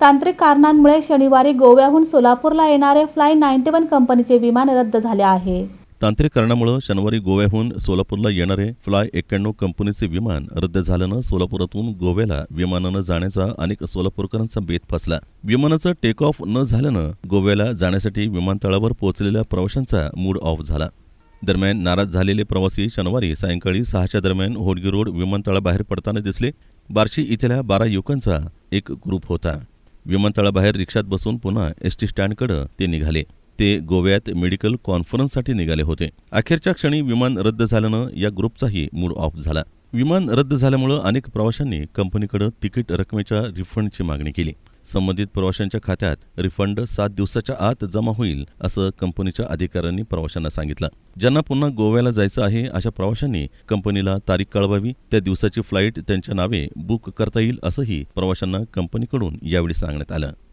तांत्रिक कारणांमुळे शनिवारी गोव्याहून सोलापूरला येणारे फ्लाय नाईन्टी वन कंपनीचे विमान रद्द झाले आहे. तांत्रिक कारणामुळे शनिवारी गोव्याहून सोलापूरला येणारे फ्लाय एक्क्याण्णव कंपनीचे विमान रद्द झाल्यानं सोलापुरातून गोव्याला विमानानं जाण्याचा अनेक सोलापूरकरांचा बेत फसला. विमानाचं टेक ऑफ न झाल्यानं गोव्याला जाण्यासाठी विमानतळावर पोहोचलेल्या प्रवाशांचा मूड ऑफ झाला. दरम्यान नाराज झालेले प्रवासी शनिवारी सायंकाळी सहाच्या दरम्यान होडगी रोड विमानतळाबाहेर पडताना दिसले. बार्शी इथल्या बारा युवकांचा एक ग्रुप होता. विमानतळाबाहेर रिक्षात बसून पुन्हा एस टी स्टँडकडे ते निघाले. ते गोव्यात मेडिकल कॉन्फरन्ससाठी निघाले होते. अखेरच्या क्षणी विमान रद्द झाल्यानं या ग्रुपचाही मूड ऑफ झाला. विमान रद्द झाल्यामुळं अनेक प्रवाशांनी कंपनीकडे तिकीट रकमेच्या रिफंडची मागणी केली. संबंधित प्रवाशांच्या खात्यात रिफंड सात दिवसाच्या आत जमा होईल असं कंपनीच्या अधिकाऱ्यांनी प्रवाशांना सांगितलं. ज्यांना पुन्हा गोव्याला जायचं आहे अशा प्रवाशांनी कंपनीला तारीख कळवावी त्या दिवसाची फ्लाईट त्यांच्या नावे बुक करता येईल असंही प्रवाशांना कंपनीकडून यावेळी सांगण्यात आलं.